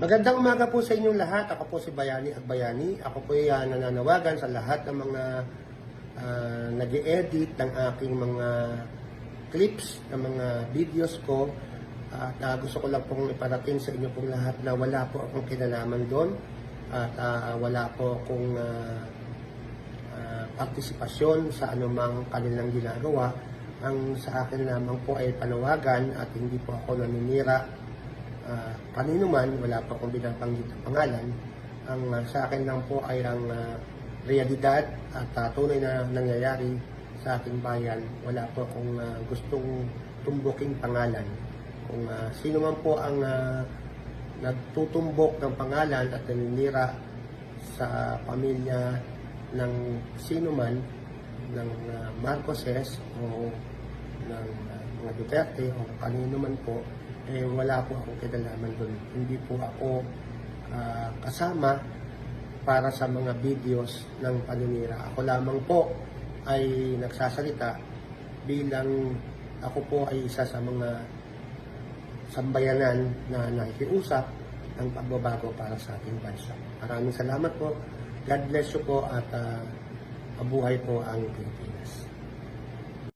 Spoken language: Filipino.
Magandang umaga po sa inyong lahat. Ako po si Bayani Agbayani. Ako po ay ah, nananawagan sa lahat ng mga uh, nag edit ng aking mga clips, ng mga videos ko. At ah, gusto ko lang pong iparating sa inyo pong lahat na wala po akong kinalaman doon. At ah, wala po akong ah, ah, partisipasyon sa anumang kanilang ginagawa. Ang sa akin lamang po ay panawagan at hindi po ako naninira uh, kanino man, wala pa akong binabanggit na pangalan. Ang ah, sa akin lang po ay ang ah, realidad at ah, tunay na nangyayari sa ating bayan. Wala po akong ah, gustong tumbuking pangalan. Kung ah, sino man po ang ah, nagtutumbok ng pangalan at naninira sa pamilya ng sino man, ng ah, Marcoses o ng ah, mga Duterte o kanino man po, eh wala po akong kinalaman doon. Hindi po ako ah, kasama para sa mga videos ng paninira. Ako lamang po ay nagsasalita bilang ako po ay isa sa mga sambayanan na nakikiusap ng pagbabago para sa ating bansa. Maraming salamat po. God bless you po at ah, mabuhay po ang Pilipinas.